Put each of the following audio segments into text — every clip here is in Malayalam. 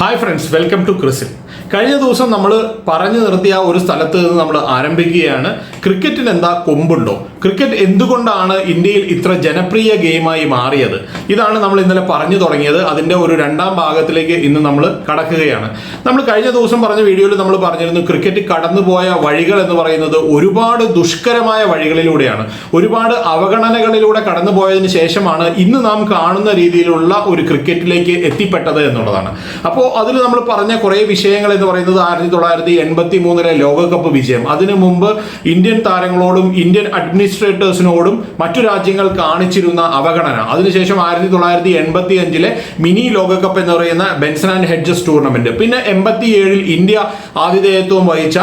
ഹായ് ഫ്രണ്ട്സ് വെൽക്കം ടു ക്രിസിൽ കഴിഞ്ഞ ദിവസം നമ്മൾ പറഞ്ഞു നിർത്തിയ ഒരു സ്ഥലത്ത് നിന്ന് നമ്മൾ ആരംഭിക്കുകയാണ്. ക്രിക്കറ്റിന് എന്താ കൊമ്പുണ്ടോ? ക്രിക്കറ്റ് എന്തുകൊണ്ടാണ് ഇന്ത്യയിൽ ഇത്ര ജനപ്രിയ ഗെയിമായി മാറിയത്? ഇതാണ് നമ്മൾ ഇന്നലെ പറഞ്ഞു തുടങ്ങിയത്. അതിന്റെ ഒരു രണ്ടാം ഭാഗത്തിലേക്ക് ഇന്ന് നമ്മൾ കടക്കുകയാണ്. നമ്മൾ കഴിഞ്ഞ ദിവസം പറഞ്ഞ വീഡിയോയിൽ നമ്മൾ പറഞ്ഞിരുന്നു ക്രിക്കറ്റ് കടന്നുപോയ വഴികൾ എന്ന് പറയുന്നത് ഒരുപാട് ദുഷ്കരമായ വഴികളിലൂടെയാണ്. ഒരുപാട് അവഗണനകളിലൂടെ കടന്നുപോയതിനു ശേഷമാണ് ഇന്ന് നാം കാണുന്ന രീതിയിലുള്ള ഒരു ക്രിക്കറ്റിലേക്ക് എത്തിപ്പെട്ടത് എന്നുള്ളതാണ്. അപ്പോൾ അതിൽ നമ്മൾ പറഞ്ഞ കുറേ വിഷയങ്ങൾ എന്ന് പറയുന്നത് ആയിരത്തി തൊള്ളായിരത്തി എൺപത്തി മൂന്നിലെ ലോകകപ്പ് വിജയം. അതിനു മുമ്പ് ഇന്ത്യൻ താരങ്ങളോടും ഇന്ത്യൻ അഡ്മിനിസ്ട്രേറ്റേഴ്സിനോടും മറ്റു രാജ്യങ്ങൾ കാണിച്ചിരുന്ന അവഗണന. അതിനുശേഷം ആയിരത്തി തൊള്ളായിരത്തി എൺപത്തി അഞ്ചിലെ മിനി ലോകകപ്പ് എന്ന് പറയുന്ന ബെൻസൺ ആൻഡ് ഹെഡ്ജസ് ടൂർണമെന്റ്. പിന്നെ എൺപത്തി ഏഴിൽ ഇന്ത്യ ആതിഥേയത്വം വഹിച്ച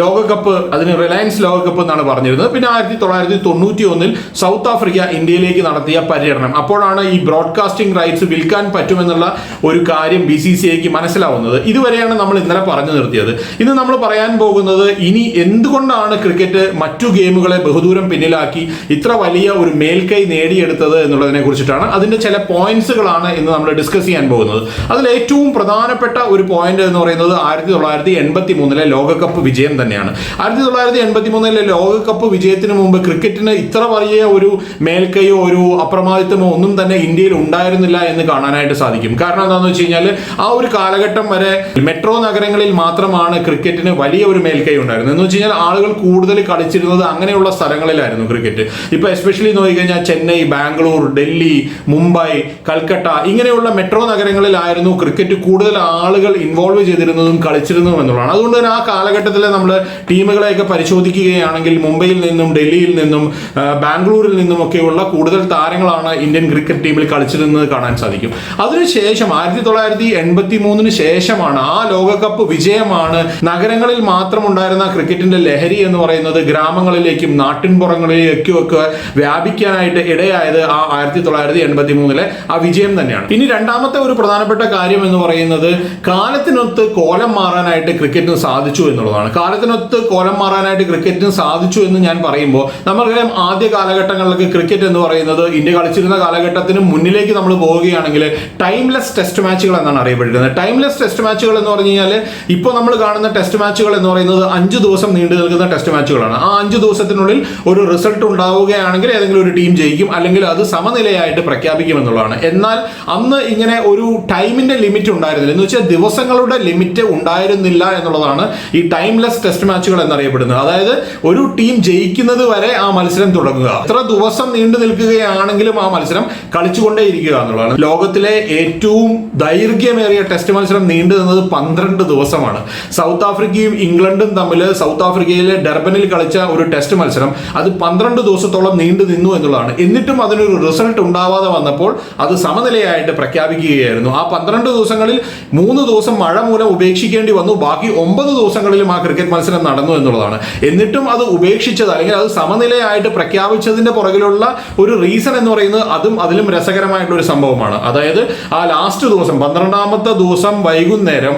ലോകകപ്പ് അതിന് റിലയൻസ് ലോകകപ്പ് എന്നാണ് പറഞ്ഞിരുന്നത്. പിന്നെ ആയിരത്തി തൊള്ളായിരത്തി തൊണ്ണൂറ്റി ഒന്നിൽ സൗത്ത് ആഫ്രിക്ക ഇന്ത്യയിലേക്ക് നടത്തിയ പര്യടനം. അപ്പോഴാണ് ഈ ബ്രോഡ്കാസ്റ്റിംഗ് റൈറ്റ്സ് വിൽക്കാൻ പറ്റുമെന്നുള്ള ഒരു കാര്യം ബി സി സി ഐക്ക് മനസ്സിലാവുന്നത്. ഇതുവരെയാണ് നമ്മൾ ഇന്നലെ പറഞ്ഞു നിർത്തിയത്. ഇന്ന് നമ്മൾ പറയാൻ പോകുന്നത് ഇനി എന്തുകൊണ്ടാണ് ക്രിക്കറ്റ് മറ്റു ഗെയിമുകളെ ബഹുദൂരം പിന്നിലാക്കി ഇത്ര വലിയ ഒരു മേൽക്കൈ നേടിയെടുത്തത് എന്നുള്ളതിനെ കുറിച്ചിട്ടാണ്. അതിന്റെ ചില പോയിന്റ്സുകളാണ് ഇന്ന് നമ്മൾ ഡിസ്കസ് ചെയ്യാൻ പോകുന്നത്. അതിൽ ഏറ്റവും പ്രധാനപ്പെട്ട ഒരു പോയിന്റ് എന്ന് പറയുന്നത് ആയിരത്തി തൊള്ളായിരത്തി എൺപത്തി മൂന്നിലെ ലോകകപ്പ് വിജയം തന്നെയാണ്. ആയിരത്തി തൊള്ളായിരത്തി എൺപത്തി മൂന്നിലെ ലോകകപ്പ് വിജയത്തിന് മുമ്പ് ക്രിക്കറ്റിന് ഇത്ര വലിയ ഒരു മേൽക്കൈയോ ഒരു അപ്രമാദിത്വമോ ഒന്നും തന്നെ ഇന്ത്യയിൽ ഉണ്ടായിരുന്നില്ല എന്ന് കാണാനായിട്ട് സാധിക്കും. കാരണം എന്താണെന്ന് വെച്ച് കഴിഞ്ഞാൽ ആ ഒരു കാലഘട്ടം വരെ മെട്രോ നഗരങ്ങളിൽ മാത്രമാണ് ക്രിക്കറ്റിന് വലിയ ഒരു മേൽക്കൈ ഉണ്ടായിരുന്നത്. എന്ന് വെച്ച് കഴിഞ്ഞാൽ ആളുകൾ കൂടുതൽ കളിച്ചിരുന്നത് അങ്ങനെയുള്ള സ്ഥലങ്ങളിലായിരുന്നു ക്രിക്കറ്റ്. ഇപ്പോൾ എസ്പെഷ്യലി നോക്കിക്കഴിഞ്ഞാൽ ചെന്നൈ ബാംഗ്ലൂർ ഡൽഹി മുംബൈ കൽക്കട്ട ഇങ്ങനെയുള്ള മെട്രോ നഗരങ്ങളിലായിരുന്നു ക്രിക്കറ്റ് കൂടുതൽ ആളുകൾ ഇൻവോൾവ് ചെയ്തിരുന്നതും കളിച്ചിരുന്നതും എന്നുള്ളതാണ്. അതുകൊണ്ട് തന്നെ ആ കാലഘട്ടത്തിലെ നമ്മൾ ടീമുകളെയൊക്കെ പരിശോധിക്കുകയാണെങ്കിൽ മുംബൈയിൽ നിന്നും ഡൽഹിയിൽ നിന്നും ബാംഗ്ലൂരിൽ നിന്നും ഒക്കെയുള്ള കൂടുതൽ താരങ്ങളാണ് ഇന്ത്യൻ ക്രിക്കറ്റ് ടീമിൽ കളിച്ചിരുന്നത് കാണാൻ സാധിക്കും. അതിനുശേഷം ആയിരത്തി തൊള്ളായിരത്തി എൺപത്തി മൂന്നിന് ശേഷമാണ് ആ ലോകകപ്പ് വിജയമാണ് നഗരങ്ങളിൽ മാത്രം ഉണ്ടായിരുന്ന ക്രിക്കറ്റിന്റെ ലഹരി എന്ന് പറയുന്നത് ഗ്രാമങ്ങളിലേക്കും നാട്ടിൻപുറങ്ങളിലേക്കും ഒക്കെ വ്യാപിക്കാനായിട്ട് ഇടയായത് ആ ആയിരത്തി തൊള്ളായിരത്തി എൺപത്തി മൂന്നിലെ ആ വിജയം തന്നെയാണ്. ഇനി രണ്ടാമത്തെ ഒരു പ്രധാനപ്പെട്ട കാര്യം എന്ന് പറയുന്നത് കാലത്തിനൊത്ത് കോലം മാറാനായിട്ട് ക്രിക്കറ്റിന് സാധിച്ചു എന്നുള്ളതാണ്. കാലത്തിനൊത്ത് കോലം മാറാനായിട്ട് ക്രിക്കറ്റിന് സാധിച്ചു എന്ന് ഞാൻ പറയുമ്പോൾ നമുക്കറിയാം ആദ്യ കാലഘട്ടങ്ങളിലൊക്കെ ക്രിക്കറ്റ് എന്ന് പറയുന്നത് ഇന്ത്യ കളിച്ചിരുന്ന കാലഘട്ടത്തിന് മുന്നിലേക്ക് നമ്മൾ പോവുകയാണെങ്കിൽ ടൈംലെസ് ടെസ്റ്റ് മാച്ചുകൾ എന്നാണ് അറിയപ്പെട്ടിരുന്നത്. ടൈംലെസ് ടെസ്റ്റ് മാച്ചുകൾ എന്ന് പറഞ്ഞു കഴിഞ്ഞാൽ ഇപ്പോൾ നമ്മൾ കാണുന്ന ടെസ്റ്റ് മാച്ചുകൾ എന്ന് പറയുന്നത് അഞ്ച് ദിവസം നീണ്ടു നിൽക്കുന്ന ടെസ്റ്റ് മാച്ചുകളാണ്. ആ അഞ്ച് ദിവസത്തിനുള്ളിൽ ഒരു റിസൾട്ട് ഉണ്ടാവുകയാണെങ്കിൽ ഏതെങ്കിലും ഒരു ടീം ജയിക്കും അല്ലെങ്കിൽ അത് സമനിലയായിട്ട് പ്രഖ്യാപിക്കും എന്നുള്ളതാണ്. എന്നാൽ അന്ന് ഇങ്ങനെ ഒരു ടൈമിന്റെ ലിമിറ്റ് ഉണ്ടായിരുന്നില്ല. എന്ന് വെച്ചാൽ ദിവസങ്ങളുടെ ലിമിറ്റ് ഉണ്ടായിരുന്നില്ല എന്നുള്ളതാണ് ഈ ടൈംലെസ് ടെസ്റ്റ് മാച്ചുകൾ എന്നറിയപ്പെടുന്നത്. അതായത് ഒരു ടീം ജയിക്കുന്നത് വരെ ആ മത്സരം തുടങ്ങുക. എത്ര ദിവസം നീണ്ടു നിൽക്കുകയാണെങ്കിലും ആ മത്സരം കളിച്ചുകൊണ്ടേയിരിക്കുക എന്നുള്ളതാണ്. ലോകത്തിലെ ഏറ്റവും ദൈർഘ്യമേറിയ ടെസ്റ്റ് മത്സരം നീണ്ടു നിന്നത് പന്ത്രണ്ട് ദിവസമാണ്. സൗത്ത് ആഫ്രിക്കയും ഇംഗ്ലണ്ടും തമ്മിൽ സൗത്ത് ആഫ്രിക്കയിലെ ഡർബനിൽ കളിച്ച ഒരു ടെസ്റ്റ് മത്സരം അത് പന്ത്രണ്ട് ദിവസത്തോളം നീണ്ടു നിന്നു എന്നുള്ളതാണ്. എന്നിട്ടും അതിനൊരു റിസൾട്ട് ഉണ്ടാവാതെ വന്നപ്പോൾ അത് സമനിലയായിട്ട് പ്രഖ്യാപിക്കുകയായിരുന്നു. ആ പന്ത്രണ്ട് ദിവസങ്ങളിൽ മൂന്ന് ദിവസം മഴ മൂലം ഉപേക്ഷിക്കേണ്ടി വന്നു. ബാക്കി ഒമ്പത് ദിവസങ്ങളിലും ആ ക്രിക്കറ്റ് മത്സരം നടന്നു എന്നുള്ളതാണ്. എന്നിട്ടും അത് ഉപേക്ഷിച്ചത് അല്ലെങ്കിൽ അത് സമനിലയായിട്ട് പ്രഖ്യാപിച്ചതിന്റെ പുറകിലുള്ള ഒരു റീസൺ എന്ന് പറയുന്നത് അതും അതിലും രസകരമായിട്ടുള്ള ഒരു സംഭവമാണ്. അതായത് ആ ലാസ്റ്റ് ദിവസം പന്ത്രണ്ടാമത്തെ ദിവസം വൈകുന്നേരം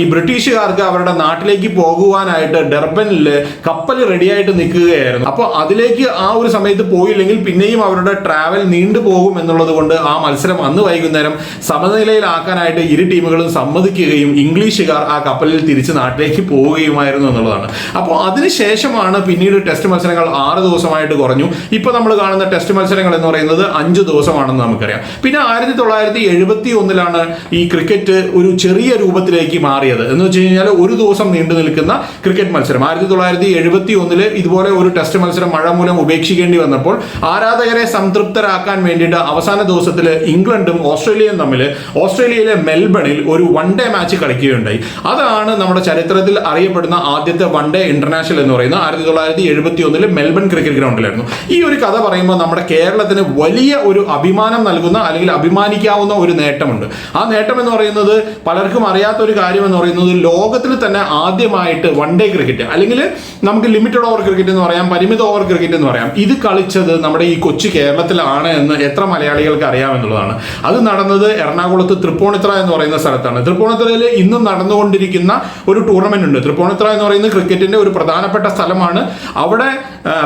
ഈ ബ്രിട്ടീഷുകാർക്ക് അവരുടെ നാട്ടിലേക്ക് പോകുവാനായിട്ട് ഡർബനിൽ കപ്പൽ റെഡിയായിട്ട് നിൽക്കുകയായിരുന്നു. അപ്പോൾ അതിലേക്ക് ആ ഒരു സമയത്ത് പോയില്ലെങ്കിൽ പിന്നെയും അവരുടെ ട്രാവൽ നീണ്ടു പോകും എന്നുള്ളത് കൊണ്ട് ആ മത്സരം അന്ന് വൈകുന്നേരം സമനിലയിലാക്കാനായിട്ട് ഇരു ടീമുകളും സമ്മതിക്കുകയും ഇംഗ്ലീഷുകാർ ആ കപ്പലിൽ തിരിച്ച് നാട്ടിലേക്ക് പോവുകയുമായിരുന്നു. എന്നുള്ളതാണ്. അപ്പോൾ അതിനുശേഷമാണ് പിന്നീട് ടെസ്റ്റ് മത്സരങ്ങൾ ആറ് ദിവസമായിട്ട് കുറഞ്ഞു. ഇപ്പോൾ നമ്മൾ കാണുന്ന ടെസ്റ്റ് മത്സരങ്ങൾ എന്ന് പറയുന്നത് അഞ്ച് ദിവസമാണെന്ന് നമുക്കറിയാം. പിന്നെ ആയിരത്തി തൊള്ളായിരത്തി എഴുപത്തി ഒന്നിലാണ് ഈ ക്രിക്കറ്റ് ഒരു ചെറിയ രൂപത്തിലേക്ക് മാറിയത്. എന്ന് വെച്ച് കഴിഞ്ഞാൽ ഒരു ദിവസം നീണ്ടു നിൽക്കുന്ന ക്രിക്കറ്റ് മത്സരം. ആയിരത്തി തൊള്ളായിരത്തി എഴുപത്തി ഒന്നിൽ ഇതുപോലെ ഒരു ടെസ്റ്റ് മത്സരം മഴ മൂലം ഉപേക്ഷിക്കേണ്ടി വന്നപ്പോൾ ആരാധകരെ സംതൃപ്തരാക്കാൻ വേണ്ടിയിട്ട് അവസാന ദിവസത്തിൽ ഇംഗ്ലണ്ടും ഓസ്ട്രേലിയയും തമ്മിൽ ഓസ്ട്രേലിയയിലെ മെൽബണിൽ ഒരു വൺ ഡേ മാച്ച് കളിക്കുകയുണ്ടായി. അതാണ് നമ്മുടെ ചരിത്രത്തിൽ അറിയപ്പെടുന്ന ആദ്യത്തെ വൺ ഡേ ഇന്റർനാഷണൽ എന്ന് പറയുന്നത് ആയിരത്തി തൊള്ളായിരത്തി എഴുപത്തി ഒന്നിൽ മെൽബൺ ക്രിക്കറ്റ് ഗ്രൗണ്ടിലായിരുന്നു. ഈ ഒരു കഥ പറയുമ്പോൾ നമ്മുടെ കേരളത്തിന് വലിയ ഒരു അഭിമാനം നൽകുന്ന അല്ലെങ്കിൽ അഭിമാനിക്കാവുന്ന ഒരു നേട്ടമുണ്ട്. ആ നേട്ടം എന്ന് പറയുന്നത് പലർക്കും അറിയാത്ത ഒരു കാര്യം എന്ന് പറയുന്നത് ലോകത്തിൽ തന്നെ ആദ്യമായിട്ട് വൺ ഡേ ക്രിക്കറ്റ് അല്ലെങ്കിൽ നമുക്ക് ലിമിറ്റഡ് ഓവർ ക്രിക്കറ്റ് എന്ന് പറയാം പരിമിത ഓവർ ക്രിക്കറ്റ് എന്ന് പറയാം. ഇത് കളിച്ചത് നമ്മുടെ ഈ കൊച്ചു കേരളത്തിലാണ് എന്ന് എത്ര മലയാളികൾക്ക് അറിയാമെന്നുള്ളതാണ്. അത് നടന്നത് എറണാകുളത്ത് തൃപ്പൂണിത്തറ എന്ന് പറയുന്ന സ്ഥലത്താണ്. തൃപ്പൂണിത്തറയിൽ ഇന്നും നടന്നുകൊണ്ടിരിക്കുന്ന ഒരു ടൂർണമെന്റ് ഉണ്ട്. തൃപ്പൂണിത്തറ എന്ന് പറയുന്നത് ക്രിക്കറ്റിന്റെ ഒരു പ്രധാനപ്പെട്ട സ്ഥലമാണ്. അവിടെ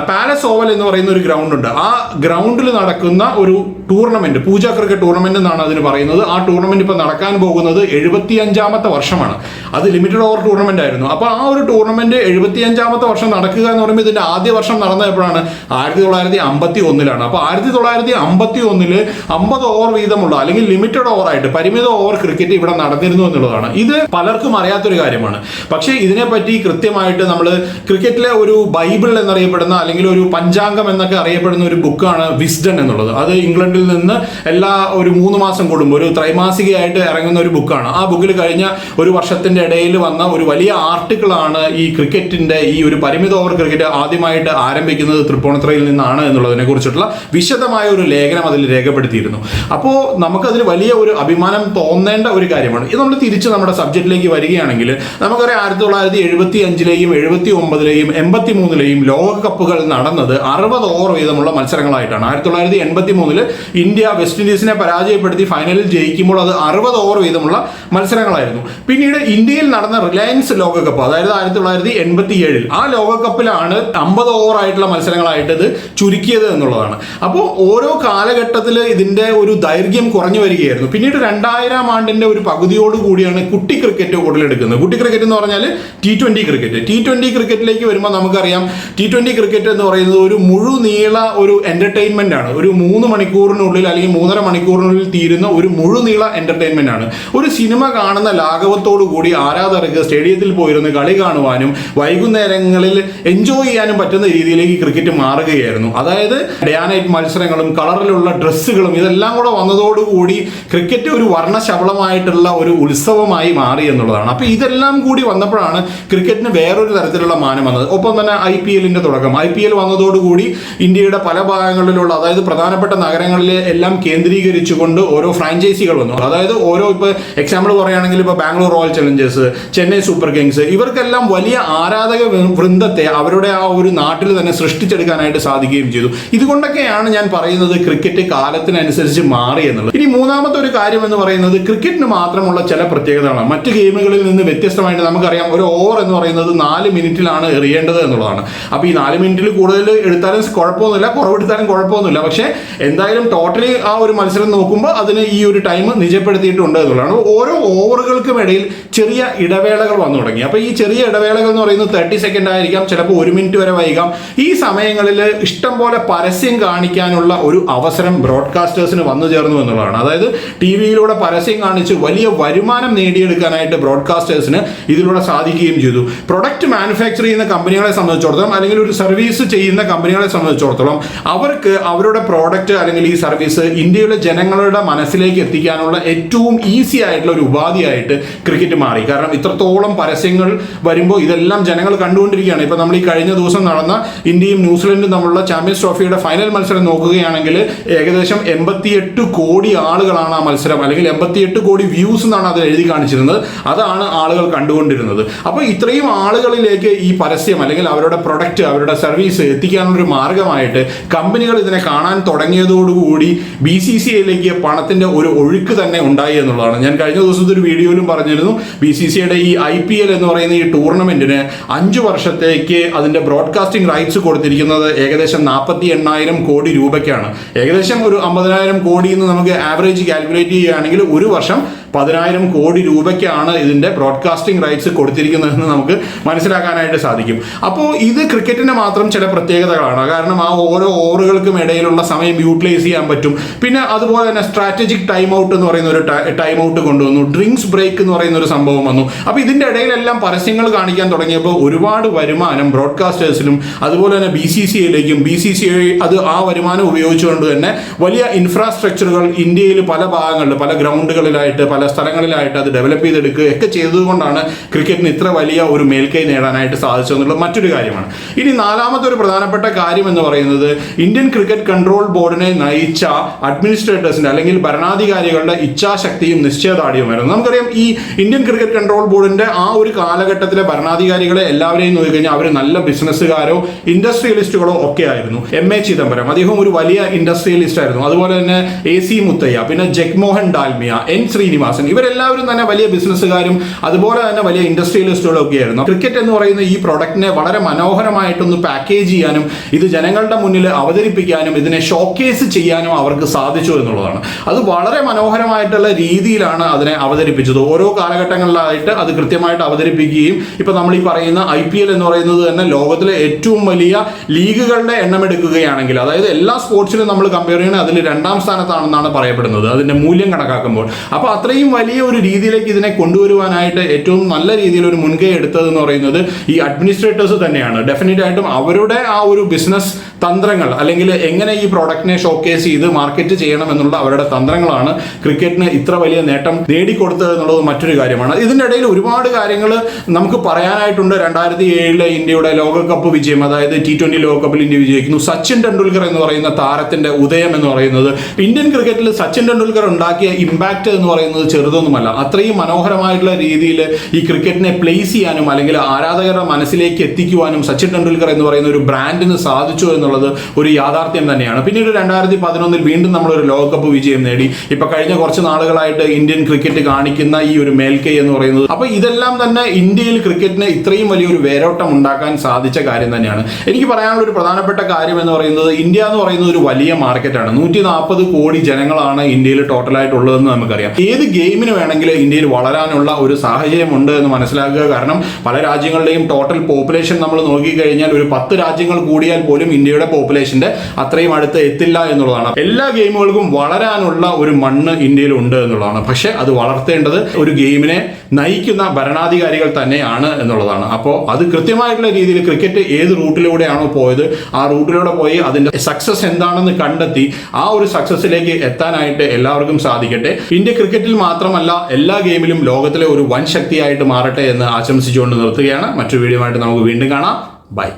പാലസ് ഓവൽ എന്ന് പറയുന്ന ഒരു ഗ്രൗണ്ട് ഉണ്ട്. ആ ഗ്രൗണ്ടിൽ നടക്കുന്ന ഒരു ടൂർണമെന്റ് പൂജ ക്രിക്കറ്റ് ടൂർണമെന്റ് എന്നാണ് അതിന് പറയുന്നത്. ആ ടൂർണമെന്റ് ഇപ്പൊ നടക്കാൻ പോകുന്നത് എഴുപത്തി അഞ്ചാമത്തെ വർഷമാണ്. അത് ലിമിറ്റഡ് ഓവർ ടൂർണമെന്റ് ആയിരുന്നു. അപ്പൊ ആ ഒരു ടൂർണമെന്റ് എഴുപത്തി അഞ്ചാമത്തെ വർഷം നടക്കുക എന്ന് പറയുമ്പോൾ ഇതിന്റെ ആദ്യ വർഷം നടന്നത് എപ്പോഴാണ്? ആയിരത്തി തൊള്ളായിരത്തി അമ്പത്തി ഒന്നിലാണ് അപ്പൊ ആയിരത്തി തൊള്ളായിരത്തി അമ്പത്തി ഒന്നിൽ അമ്പത് ഓവർ വീതമുള്ള അല്ലെങ്കിൽ ലിമിറ്റഡ് ഓവർ ആയിട്ട് പരിമിത ഓവർ ക്രിക്കറ്റ് ഇവിടെ നടന്നിരുന്നു എന്നുള്ളതാണ്. ഇത് പലർക്കും അറിയാത്തൊരു കാര്യമാണ്. പക്ഷേ ഇതിനെപ്പറ്റി കൃത്യമായിട്ട് നമ്മൾ ക്രിക്കറ്റിലെ ഒരു ബൈബിൾ എന്നറിയപ്പെടുന്ന അല്ലെങ്കിൽ ഒരു പഞ്ചാംഗം എന്നൊക്കെ അറിയപ്പെടുന്ന ഒരു ബുക്കാണ് വിസ്ഡൻ എന്നുള്ളത്. അത് ഇംഗ്ലണ്ടിൽ നിന്ന് എല്ലാ ഒരു മൂന്ന് മാസം കൂടുമ്പോൾ ഒരു ത്രൈമാസികയായിട്ട് ഇറങ്ങുന്ന ഒരു ബുക്കാണ്. ആ ബുക്കിൽ കഴിഞ്ഞ ഒരു വർഷത്തിന്റെ ഇടയിൽ വന്ന ഒരു വലിയ ആർട്ടിക്കിളാണ് ഈ ക്രിക്കറ്റിന്റെ ഈ ഒരു പരിമിത ഓവർ ക്രിക്കറ്റ് ആദ്യമായിട്ട് ആരംഭിക്കുന്നത് തൃപ്പൂണിത്രയിൽ നിന്നാണ് എന്നുള്ളതിനെ കുറിച്ചിട്ടുള്ള വിശദമായ ഒരു ലേഖനം അതിൽ രേഖപ്പെടുത്തിയിരുന്നു. അപ്പോൾ നമുക്കതിൽ വലിയ ഒരു അഭിമാനം തോന്നേണ്ട ഒരു കാര്യമാണ്. ഇത് നമ്മൾ തിരിച്ച് നമ്മുടെ സബ്ജക്റ്റിലേക്ക് വരികയാണെങ്കിൽ നമുക്കറിയാം ആയിരത്തി തൊള്ളായിരത്തി എഴുപത്തി അഞ്ചിലെയും എഴുപത്തി ഒമ്പതിലെയും എൺപത്തി മൂന്നിലെയും ലോകകപ്പുകൾ നടന്നത് അറുപത് ഓവർ വീതമുള്ള മത്സരങ്ങളായിട്ടാണ്. ആയിരത്തി തൊള്ളായിരത്തി എൺപത്തി മൂന്നിൽ ഇന്ത്യ വെസ്റ്റ് ഇൻഡീസിനെ പരാജയപ്പെടുത്തി ഫൈനലിൽ ജയിക്കുമ്പോൾ അത് അറുപത് ഓവർ വീതമുള്ള മത്സരങ്ങളായിരുന്നു. പിന്നീട് ഇന്ത്യയിൽ നടന്ന റിലയൻസ് ലോകകപ്പ് അതായത് ആയിരത്തി തൊള്ളായിരത്തി എൺപത്തി ഏഴിൽ ആ ലോകകപ്പിലാണ് അമ്പത് ഓവർ ആയിട്ടുള്ള മത്സരങ്ങളായിട്ട് ഇത് ചുരുക്കിയത് എന്നുള്ളതാണ്. അപ്പോൾ ഓരോ കാലഘട്ടത്തിൽ ഇതിന്റെ ഒരു ദൈർഘ്യം കുറഞ്ഞു വരികയായിരുന്നു. പിന്നീട് രണ്ടായിരം ആണ്ടിന്റെ ഒരു പകുതിയോട് കൂടിയാണ് കുട്ടി ക്രിക്കറ്റ് ഉടലെടുക്കുന്നത് കുട്ടി ക്രിക്കറ്റ് എന്ന് പറഞ്ഞാൽ T twenty cricket T twenty ക്രിക്കറ്റിലേക്ക് വരുമ്പോൾ നമുക്കറിയാം ടി ട്വന്റി ക്രിക്കറ്റ് എന്ന് പറയുന്നത് ഒരു മുഴുനീള ഒരു എന്റർടൈൻമെന്റ് ആണ്. ഒരു മൂന്ന് മണിക്കൂറിനുള്ളിൽ അല്ലെങ്കിൽ മൂന്നര മണിക്കൂറിനുള്ളിൽ തീരുന്ന ഒരു മുഴുനീള എന്റർടൈൻമെന്റ് ആണ്. ഒരു സിനിമ കാണുന്ന ലാഘവത്തോടു കൂടി ആരാധകർക്ക് സ്റ്റേഡിയത്തിൽ പോയിരുന്ന് കളി കാണുവാനും വൈകുന്നേരങ്ങളിൽ എൻജോയ് ചെയ്യാനും പറ്റുന്ന രീതിയിലേക്ക് ക്രിക്കറ്റ് മാറുകയായിരുന്നു. അതായത് ഡേ നൈറ്റ് മത്സരങ്ങളും കളറിലുള്ള ഡ്രസ്സുകളും ഇതെല്ലാം കൂടെ വന്നതോടുകൂടി ക്രിക്കറ്റ് ഒരു വർണശബളമായിട്ടുള്ള ഒരു ഉത്സവമായി മാറി എന്നുള്ളതാണ്. അപ്പോൾ ഇതെല്ലാം കൂടി വന്നപ്പോഴാണ് ക്രിക്കറ്റിന് വേറൊരു തരത്തിലുള്ള മാനം വന്നത്. ഒപ്പം തന്നെ ഐ പി എല്ലിന്റെ തുടക്കം. ഐ പി എൽ വന്നതോടുകൂടി ഇന്ത്യയുടെ പല ഭാഗങ്ങളിലുള്ള അതായത് പ്രധാനപ്പെട്ട നഗരങ്ങളിലെ എല്ലാം കേന്ദ്രീകരിച്ചുകൊണ്ട് ഓരോ ഫ്രാഞ്ചൈസികൾ വന്നു. അതായത് ഓരോ ഇപ്പൊ എക്സാമ്പിൾ പറയുകയാണെങ്കിൽ ഇപ്പൊ Bangalore Royal Challengers Chennai Super Kings ഇവർക്കെല്ലാം വലിയ ആരാധക വൃന്ദത്തെ അവരുടെ ആ ഒരു നാട്ടിൽ തന്നെ സൃഷ്ടിച്ചെടുക്കാനായിട്ട് സാധിക്കുകയും ചെയ്തു. ഇതുകൊണ്ടൊക്കെയാണ് ഞാൻ പറയുന്നത് ക്രിക്കറ്റ് കാലത്തിനനുസരിച്ച് മാറി എന്നുള്ളത്. ഇനി മൂന്നാമത്തെ ഒരു കാര്യം എന്ന് പറയുന്നത് ക്രിക്കറ്റിന് മാത്രമുള്ള ചില പ്രത്യേകതകളാണ്. മറ്റ് ഗെയിമുകളിൽ നിന്ന് വ്യത്യസ്തമായിട്ട് നമുക്കറിയാം ഒരു ഓവർ എന്ന് പറയുന്നത് നാല് മിനിറ്റിലാണ് എറിയേണ്ടത് എന്നുള്ളതാണ്. അപ്പോൾ ഈ നാല് മിനിറ്റിൽ കൂടുതൽ എടുത്താലും കുഴപ്പമൊന്നുമില്ല കുറവെടുത്താലും കുഴപ്പമൊന്നുമില്ല. പക്ഷേ എന്തായാലും ടോട്ടലി ആ ഒരു മത്സരം നോക്കുമ്പോൾ അതിന് ഈ ഒരു ടൈം നിജപ്പെടുത്തിയിട്ടുണ്ട് എന്നുള്ളതാണ്. ഓരോ ഓവറുകൾക്കും ഇടയിൽ ചെറിയ ഇടവേളകൾ വന്നു തുടങ്ങി. അപ്പോൾ ഈ ചെറിയ ഇടവേളകൾ എന്ന് പറയുന്നത് തേർട്ടി സെക്കൻഡ് ആയിരിക്കാം ചിലപ്പോൾ ഒരു മിനിറ്റ് വരെ വൈകാം. ഈ സമയങ്ങളിൽ ഇഷ്ടം പോലെ പരസ്യം കാണിക്കാനുള്ള ഒരു അവസരം ബ്രോഡ്കാസ്റ്റേഴ്സിന് വന്നു ചേർന്നു എന്നുള്ളതാണ്. അതായത് ടി വിയിലൂടെ പരസ്യം കാണിച്ച് വലിയ വരുമാനം നേടിയെടുക്കാനായിട്ട് ബ്രോഡ്കാസ്റ്റേഴ്സിന് ഇതിലൂടെ സാധിക്കുകയും ചെയ്തു. പ്രൊഡക്റ്റ് മാനുഫാക്ചർ ചെയ്യുന്ന കമ്പനികളെ സംബന്ധിച്ചിടത്തോളം അല്ലെങ്കിൽ ഒരു സർവീസ് ചെയ്യുന്ന കമ്പനികളെ സംബന്ധിച്ചിടത്തോളം അവർക്ക് അവരുടെ പ്രോഡക്റ്റ് അല്ലെങ്കിൽ ഈ സർവീസ് ഇന്ത്യയിലെ ജനങ്ങളുടെ മനസ്സിലേക്ക് എത്തിക്കാനുള്ള ഏറ്റവും ഈസി ആയിട്ടുള്ള ഒരു ഉപാധിയായിട്ട് ക്രിക്കറ്റ് മാറി. കാരണം ഇത്രത്തോളം പരസ്യങ്ങൾ വരുമ്പോൾ ഇതെല്ലാം ജനങ്ങൾ കണ്ടുകൊണ്ടിരിക്കുകയാണ്. ഇപ്പം നമ്മൾ ഈ കഴിഞ്ഞ ദിവസം നടന്ന ഇന്ത്യയും ന്യൂസിലൻഡും തമ്മിലുള്ള ചാമ്പ്യൻസ് ട്രോഫിയുടെ ഫൈനൽ മത്സരം നോക്കുകയാണെങ്കിൽ ഏകദേശം എൺപത്തിയെട്ട് കോടി ആളുകളാണ് ആ മത്സരം. അല്ലെങ്കിൽ എൺപത്തിയെട്ട് കോടി വ്യൂസ് എന്നാണ് അത് എഴുതി കാണിച്ചിരുന്നത്. അതാണ് ആളുകൾ കണ്ടുകൊണ്ടിരുന്നത്. അപ്പോൾ ഇത്രയും ആളുകളിലേക്ക് ഈ പരസ്യം അല്ലെങ്കിൽ അവരുടെ പ്രൊഡക്റ്റ് അവരുടെ സർവീസ് എത്തിക്കാനുള്ളൊരു മാർഗമായിട്ട് കമ്പനികൾ ഇതിനെ കാണാൻ തുടങ്ങിയതോടുകൂടി ബി സി സി ഐയിലേക്ക് പണത്തിന്റെ ഒരു ഒഴുക്ക് തന്നെ ഉണ്ടായി എന്നുള്ളതാണ്. ഞാൻ കഴിഞ്ഞ ദിവസത്തെ ഒരു വീഡിയോയിലും പറഞ്ഞിരുന്നു ബി സി സി ഐയുടെ ഈ ഐ പി എൽ എന്ന് പറയുന്ന ഈ ടൂർണമെന്റിന് അഞ്ചു വർഷത്തേക്ക് അതിന്റെ ബ്രോഡ്കാസ്റ്റിംഗ് റൈറ്റ്സ് കൊടുത്തിരിക്കുന്നത് ഏകദേശം നാൽപ്പത്തി എണ്ണായിരം കോടി രൂപയ്ക്കാണ്. ഏകദേശം ഒരു അമ്പതിനായിരം കോടി എന്ന് നമുക്ക് ആവറേജ് കാൽക്കുലേറ്റ് ചെയ്യുകയാണെങ്കിൽ ഒരു വർഷം പതിനായിരം കോടി രൂപയ്ക്കാണ് ഇതിന്റെ ബ്രോഡ്കാസ്റ്റിംഗ് റൈറ്റ്സ് കൊടുത്തിരിക്കുന്നതെന്ന് നമുക്ക് മനസ്സിലാക്കാനായിട്ട് സാധിക്കും. അപ്പോൾ ഇത് ക്രിക്കറ്റിന് മാത്രം ചില പ്രത്യേകതകളാണ്. കാരണം ആ ഓരോ ഓവറുകൾക്കും ഇടയിലുള്ള സമയം യൂട്ടിലൈസ് ചെയ്യാൻ പറ്റും. പിന്നെ അതുപോലെ തന്നെ സ്ട്രാറ്റജിക് ടൈം ഔട്ട് എന്ന് പറയുന്ന ഒരു ടൈം ഔട്ട് കൊണ്ടുവന്നു. ഡ്രിങ്ക്സ് ബ്രേക്ക് എന്ന് പറയുന്ന ഒരു സംഭവം വന്നു. അപ്പോൾ ഇതിന്റെ ഇടയിലെല്ലാം പരസ്യങ്ങൾ കാണിക്കാൻ തുടങ്ങിയപ്പോൾ ഒരുപാട് വരുമാനം ബ്രോഡ്കാസ്റ്റേഴ്സിലും അതുപോലെ തന്നെ ബി സി സി ഐയിലേക്കും ബി സി സി ഐ അത് ആ വരുമാനം ഉപയോഗിച്ചുകൊണ്ട് തന്നെ വലിയ ഇൻഫ്രാസ്ട്രക്ചറുകൾ ഇന്ത്യയിൽ പല ഭാഗങ്ങളിൽ പല ഗ്രൗണ്ടുകളിലായിട്ട് പല സ്ഥലങ്ങളിലായിട്ട് അത് ഡെവലപ്പ് ചെയ്തെടുക്കുക ഒക്കെ ചെയ്തതുകൊണ്ടാണ് ക്രിക്കറ്റിന് ഇത്ര വലിയ ഒരു മേൽക്കൈ നേടാനായിട്ട് സാധിച്ചതെന്നുള്ള മറ്റൊരു കാര്യമാണ്. ഇനി നാലാമത്തെ ഒരു പ്രധാനപ്പെട്ട കാര്യം എന്ന് പറയുന്നത് ഇന്ത്യൻ ക്രിക്കറ്റ് കൺട്രോൾ ബോർഡിനെ നയിച്ച അഡ്മിനിസ്ട്രേറ്റേഴ്സിന്റെ അല്ലെങ്കിൽ ഭരണാധികാരികളുടെ ഇച്ഛാശക്തിയും നിശ്ചയദാർഢ്യവുമായിരുന്നു നമുക്കറിയാം ഈ ഇന്ത്യൻ ക്രിക്കറ്റ് കൺട്രോൾ ബോർഡിന്റെ ആ ഒരു കാലഘട്ടത്തിലെ ഭരണാധികാരികളെ എല്ലാവരെയും നോക്കിക്കഴിഞ്ഞാൽ അവർ നല്ല ബിസിനസ്സുകാരോ ഇൻഡസ്ട്രിയലിസ്റ്റുകളോ ഒക്കെ ആയിരുന്നു. എം എ ചിദംബരം അദ്ദേഹം ഒരു വലിയ ഇൻഡസ്ട്രിയലിസ്റ്റ് ആയിരുന്നു. അതുപോലെ തന്നെ എ സി മുത്തയ്യ പിന്നെ ജഗ്മോഹൻ ഡാൽമിയ എൻ ശ്രീനിവാസൻ ശ്രീനിവാസൻ ഇവരെല്ലാവരും തന്നെ വലിയ ബിസിനസ്സുകാരും അതുപോലെ തന്നെ വലിയ ഇൻഡസ്ട്രിയലിസ്റ്റുകളും ഒക്കെ ആയിരുന്നു ക്രിക്കറ്റ് എന്ന് പറയുന്ന ഈ പ്രൊഡക്റ്റിനെ വളരെ മനോഹരമായിട്ടൊന്ന് പാക്കേജ് ചെയ്യാനും ഇത് ജനങ്ങളുടെ മുന്നിൽ അവതരിപ്പിക്കാനും ഇതിനെ ഷോക്കേസ് ചെയ്യാനും അവർക്ക് സാധിച്ചു എന്നുള്ളതാണ്. അത് വളരെ മനോഹരമായിട്ടുള്ള രീതിയിലാണ് അതിനെ അവതരിപ്പിച്ചത്. ഓരോ കാലഘട്ടങ്ങളിലായിട്ട് അത് കൃത്യമായിട്ട് അവതരിപ്പിക്കുകയും ഇപ്പൊ നമ്മൾ ഈ പറയുന്ന ഐ പി എൽ എന്ന് പറയുന്നത് തന്നെ ലോകത്തിലെ ഏറ്റവും വലിയ ലീഗുകളുടെ എണ്ണം എടുക്കുകയാണെങ്കിൽ അതായത് എല്ലാ സ്പോർട്സിലും നമ്മൾ കമ്പയർ ചെയ്യുന്നത് അതിൽ രണ്ടാം സ്ഥാനത്താണെന്നാണ് പറയപ്പെടുന്നത്. അതിന്റെ മൂല്യം കണക്കാക്കുമ്പോൾ. അപ്പോൾ അത്രയും വലിയ ഒരു രീതിയിലേക്ക് ഇതിനെ കൊണ്ടുവരുവാനായിട്ട് ഏറ്റവും നല്ല രീതിയിൽ ഒരു മുൻകൈ എടുത്തത് എന്ന് പറയുന്നത് ഈ അഡ്മിനിസ്ട്രേറ്റേഴ്സ് തന്നെയാണ്. ഡെഫിനറ്റ് ആയിട്ടും അവരുടെ ആ ഒരു ബിസിനസ് തന്ത്രങ്ങൾ അല്ലെങ്കിൽ എങ്ങനെ ഈ പ്രോഡക്റ്റിനെ ഷോക്കേസ് ചെയ്ത് മാർക്കറ്റ് ചെയ്യണം എന്നുള്ള അവരുടെ തന്ത്രങ്ങളാണ് ക്രിക്കറ്റിന് ഇത്ര വലിയ നേട്ടം നേടിക്കൊടുത്തത് എന്നുള്ളത് മറ്റൊരു കാര്യമാണ്. ഇതിന്റെ ഇടയിൽ ഒരുപാട് കാര്യങ്ങൾ നമുക്ക് പറയാനായിട്ടുണ്ട്. രണ്ടായിരത്തി ഏഴിലെ ഇന്ത്യയുടെ ലോകകപ്പ് വിജയം അതായത് ടി ട്വന്റി ലോകകപ്പിൽ ഇന്ത്യ വിജയിക്കുന്നു. സച്ചിൻ ടെണ്ടുൽക്കർ എന്ന് പറയുന്ന താരത്തിന്റെ ഉദയം എന്ന് പറയുന്നത്. ഇന്ത്യൻ ക്രിക്കറ്റിൽ സച്ചിൻ ടെണ്ടുൽക്കർ ഉണ്ടാക്കിയ ഇമ്പാക്റ്റ് എന്ന് പറയുന്നത് ചെറുതൊന്നുമല്ല. അത്രയും മനോഹരമായിട്ടുള്ള രീതിയിൽ ഈ ക്രിക്കറ്റിനെ പ്ലേസ് ചെയ്യാനും അല്ലെങ്കിൽ ആരാധകരുടെ മനസ്സിലേക്ക് എത്തിക്കുവാനും സച്ചിൻ ടെണ്ടുൽക്കർ എന്ന് പറയുന്ന ഒരു ബ്രാൻഡിന് സാധിച്ചു എന്നുള്ളത് ഒരു യാഥാർത്ഥ്യം തന്നെയാണ്. പിന്നീട് രണ്ടായിരത്തി പതിനൊന്നിൽ വീണ്ടും നമ്മളൊരു ലോകകപ്പ് വിജയം നേടി. ഇപ്പൊ കഴിഞ്ഞ കുറച്ച് നാളുകളായിട്ട് ഇന്ത്യൻ ക്രിക്കറ്റ് കാണിക്കുന്ന ഈ ഒരു മേൽക്കൈ എന്ന് പറയുന്നത്. അപ്പൊ ഇതെല്ലാം തന്നെ ഇന്ത്യയിൽ ക്രിക്കറ്റിന് ഇത്രയും വലിയൊരു വേരോട്ടം ഉണ്ടാക്കാൻ സാധിച്ച കാര്യം തന്നെയാണ്. എനിക്ക് പറയാനുള്ള ഒരു പ്രധാനപ്പെട്ട കാര്യം എന്ന് പറയുന്നത് ഇന്ത്യ എന്ന് പറയുന്നത് ഒരു വലിയ മാർക്കറ്റാണ് നൂറ്റി നാൽപ്പത് കോടി ജനങ്ങളാണ് ഇന്ത്യയിൽ ടോട്ടലായിട്ടുള്ളതെന്ന് നമുക്കറിയാം. ഏത് ഗെയിമിന് വേണമെങ്കിൽ ഇന്ത്യയിൽ വളരാനുള്ള ഒരു സാഹചര്യമുണ്ട് എന്ന് മനസ്സിലാക്കുക. കാരണം പല രാജ്യങ്ങളുടെയും ടോട്ടൽ പോപ്പുലേഷൻ നമ്മൾ നോക്കിക്കഴിഞ്ഞാൽ ഒരു പത്ത് രാജ്യങ്ങൾ കൂടിയാൽ പോലും ഇന്ത്യയുടെ പോപ്പുലേഷന്റെ അത്രയും അടുത്ത് എത്തില്ല എന്നുള്ളതാണ്. എല്ലാ ഗെയിമുകൾക്കും വളരാനുള്ള ഒരു മണ്ണ് ഇന്ത്യയിൽ ഉണ്ട് എന്നുള്ളതാണ്. പക്ഷെ അത് വളർത്തേണ്ടത് ഒരു ഗെയിമിനെ നയിക്കുന്ന ഭരണാധികാരികൾ തന്നെയാണ് എന്നുള്ളതാണ്. അപ്പോൾ അത് കൃത്യമായിട്ടുള്ള രീതിയിൽ ക്രിക്കറ്റ് ഏത് റൂട്ടിലൂടെയാണോ പോയത് ആ റൂട്ടിലൂടെ പോയി അതിന്റെ സക്സസ് എന്താണെന്ന് കണ്ടെത്തി ആ ഒരു സക്സസിലേക്ക് എത്താനായിട്ട് എല്ലാവർക്കും സാധിക്കട്ടെ. ഇന്ത്യ ക്രിക്കറ്റിൽ മാത്രമല്ല എല്ലാ ഗെയിമിലും ലോകത്തിലെ ഒരു വൻ ശക്തിയായിട്ട് മാറട്ടെ എന്ന് ആശംസിച്ചുകൊണ്ട് നിർത്തുകയാണ്. മറ്റൊരു വീഡിയോ ആയിട്ട് നമുക്ക് വീണ്ടും കാണാം. ബൈ.